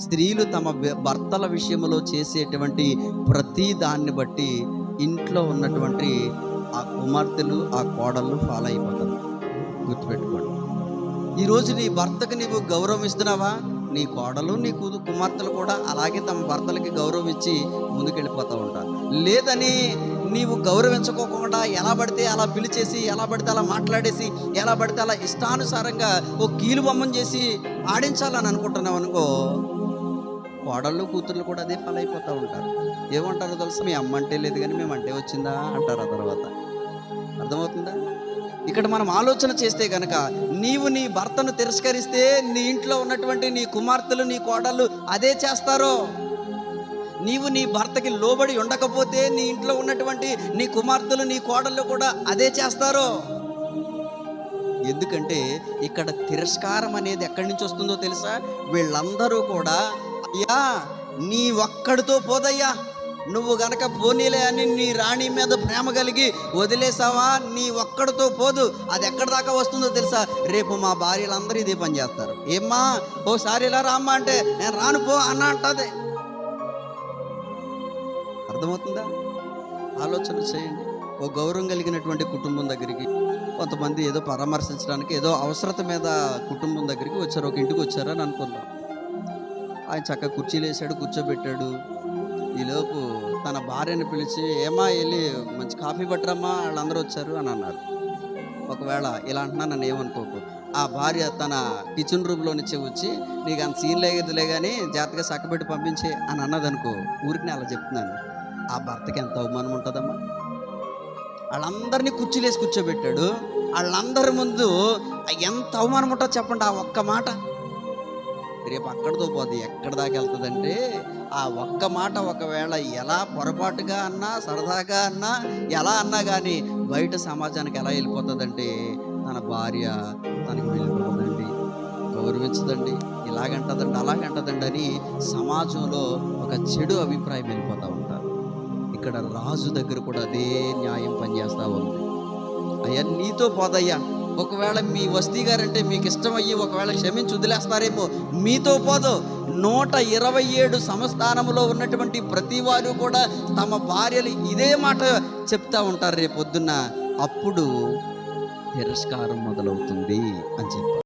స్త్రీలు తమ భర్తల విషయంలో చేసేటువంటి ప్రతి దాన్ని బట్టి ఇంట్లో ఉన్నటువంటి ఆ కుమార్తెలు ఆ కోడళ్ళు ఫాలో అయిపోతారు. గుర్తుపెట్టుకోండి. ఈరోజు నీ భర్తకు నీవు గౌరవం ఇస్తున్నావా? నీ కోడలు నీ కూతు కుమార్తెలు కూడా అలాగే తమ భర్తలకి గౌరవం ఇచ్చి ముందుకెళ్ళిపోతూ ఉంటారు. లేదని నీవు గౌరవించుకోకుండా ఎలా పడితే అలా పిలిచేసి ఎలా పడితే అలా మాట్లాడేసి ఎలా పడితే అలా ఇష్టానుసారంగా ఓ కీలు బొమ్మం చేసి ఆడించాలని అనుకుంటున్నావు అనుకో కోడళ్ళు కూతుర్లు కూడా అదే ఫాలో అయిపోతూ ఉంటారు. ఏమంటారో తెలుసు? మీ అమ్మ అంటే లేదు కానీ మేము అంటే వచ్చిందా? అంటారు ఆ తర్వాత. అర్థమవుతుందా? ఇక్కడ మనం ఆలోచన చేస్తే కనుక నీవు నీ భర్తను తిరస్కరిస్తే నీ ఇంట్లో ఉన్నటువంటి నీ కుమార్తెలు నీ కోడళ్ళు అదే చేస్తారో. నీవు నీ భర్తకి లోబడి ఉండకపోతే నీ ఇంట్లో ఉన్నటువంటి నీ కుమార్తెలు నీ కోడళ్ళు కూడా అదే చేస్తారో. ఎందుకంటే ఇక్కడ తిరస్కారం అనేది ఎక్కడి నుంచి వస్తుందో తెలుసా? వీళ్ళందరూ కూడా అయ్యా నీ ఒక్కడితో పోదయ్యా. నువ్వు గనక పోనీలే అని నీ రాణి మీద ప్రేమ కలిగి వదిలేసావా? నీ ఒక్కడితో పోదు. అది ఎక్కడి దాకా వస్తుందో తెలుసా? రేపు మా భార్యలందరూ ఇదే పని చేస్తారు. ఏమ్మా ఓసారి ఇలా రామ్మా అంటే నేను రాను పో అన్న అంటది. అర్థమవుతుందా? ఆలోచన చేయండి. ఓ గౌరవం కలిగినటువంటి కుటుంబం దగ్గరికి కొంతమంది ఏదో పరామర్శించడానికి ఏదో అవసరత మీద కుటుంబం దగ్గరికి వచ్చారు ఒక ఇంటికి వచ్చారని అనుకుందాం. ఆయన చక్కగా కుర్చీలు వేసాడు కూర్చోబెట్టాడు. ఈలోపు తన భార్యని పిలిచి ఏమా వెళ్ళి మంచి కాఫీ పట్టరమ్మా వాళ్ళందరూ వచ్చారు అని అన్నారు. ఒకవేళ ఇలా అంటున్నా నన్ను ఏమనుకోకు. ఆ భార్య తన కిచెన్ రూమ్లో నుంచి వచ్చి నీకు అంత సీన్ లేదులే కానీ జాగ్రత్తగా చక్కబెట్టి పంపించి అని అన్నదనుకో ఊరికి నేను అలా చెప్తున్నాను. ఆ భర్తకి ఎంత అవమానం ఉంటుందమ్మా. వాళ్ళందరినీ కుర్చీలేసి కూర్చోబెట్టాడు. వాళ్ళందరి ముందు ఎంత అవమానం ఉంటుందో చెప్పండి ఆ ఒక్క మాట. రేపు అక్కడితో పోదు ఎక్కడి దాకా వెళ్తుందంటే ఆ ఒక్క మాట ఒకవేళ ఎలా పొరపాటుగా అన్నా సరదాగా అన్నా ఎలా అన్నా కానీ బయట సమాజానికి ఎలా వెళ్ళిపోతుందంటే తన భార్య తనకి వెళ్ళిపోతుందండి. గౌరవించదండి. ఇలాగంటదండి అలాగంటదండి అని సమాజంలో ఒక చెడు అభిప్రాయం వెళ్ళిపోతూ ఉంటారు. ఇక్కడ రాజు దగ్గర కూడా అదే న్యాయం పనిచేస్తూ ఉంది. అయ్యా నీతో పోదయ్యా. ఒకవేళ మీ వస్తీ గారంటే మీకు ఇష్టం అయ్యి ఒకవేళ క్షమించి వదిలేస్తారేమో మీతో పోదు నూట ఇరవై ఏడు సంస్థానంలో ఉన్నటువంటి ప్రతి వారు కూడా తమ భార్యలు ఇదే మాట చెప్తా ఉంటారు రేపు పొద్దున్న అప్పుడు తిరస్కారం మొదలవుతుంది అని చెప్పారు.